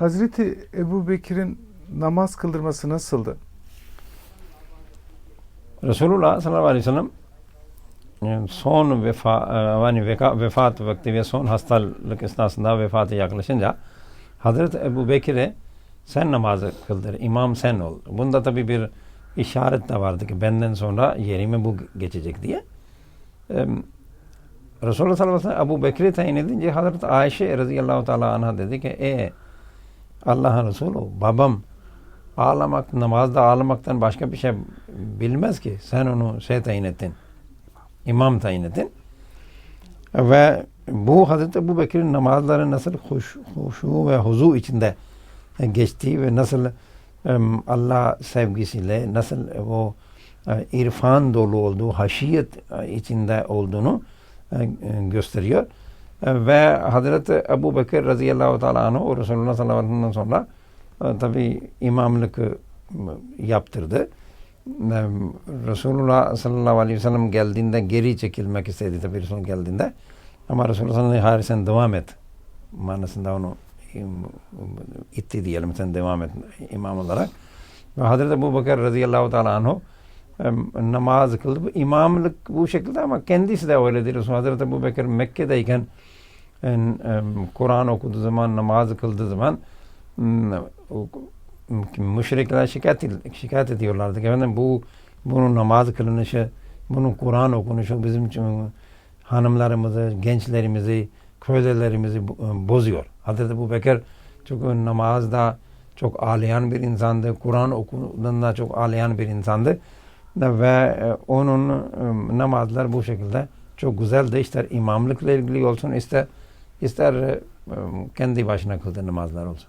Hazreti Ebu Bekir'in namaz kıldırması nasıldı? Resulullah sallallahu aleyhi ve sellem e, son vefa, e, yani vefat vakti ve son hastalık esnasında vefatı yaklaşınca Hazreti Ebu Bekir'e sen namazı kıldır, imam sen ol. Bunda tabi bir işaret de vardı ki benden sonra yerime bu geçecek diye. Ee, Resulullah sallallahu aleyhi ve sellem Ebu Bekir'i tayin edince Hazreti Ayşe radıyallahu teala anha dedi ki e Allah'ın Resulü babam ağlamak, namazda ağlamaktan başka bir şey bilmez ki. Sen onu şey tayin ettin. İmam tayin ettin. Ve bu Hazreti Ebu Bekir'in namazları nasıl huş, huşu ve huzu içinde geçtiği ve nasıl Allah sevgisiyle nasıl o e, irfan dolu olduğu, haşiyet e, içinde olduğunu e, gösteriyor. Ve Hazreti Ebu Bekir radıyallahu teala anhu Resulullah sallallahu aleyhi ve sellem'den sonra e, tabi imamlık yaptırdı. E, Resulullah sallallahu aleyhi ve sellem geldiğinde geri çekilmek istedi tabi Resulullah geldiğinde. Ama Resulullah sallallahu aleyhi ve sellem devam et manasında onu itti diyelim sen devam et imam olarak. Ve Hazreti Ebu Bekir radıyallahu teala anhu namaz kıldı. Bu imamlık bu şekilde ama kendisi de öyle değil. Hazreti Ebu Bekir Mekke'deyken Kur'an okuduğu zaman, namaz kıldığı zaman müşrikler şikayet, şikayet ediyorlardı. Efendim bu bunun namaz kılınışı, bunun Kur'an okunuşu bizim için hanımlarımızı, gençlerimizi, kölelerimizi bo- bozuyor. Hazreti Ebu Bekir çok namazda çok ağlayan bir insandı. Kur'an okuduğunda çok ağlayan bir insandı. Ve e, onun e, namazlar bu şekilde çok güzeldi. İster imamlıkla ilgili olsun, ister ister e, kendi başına kıldığı namazlar olsun.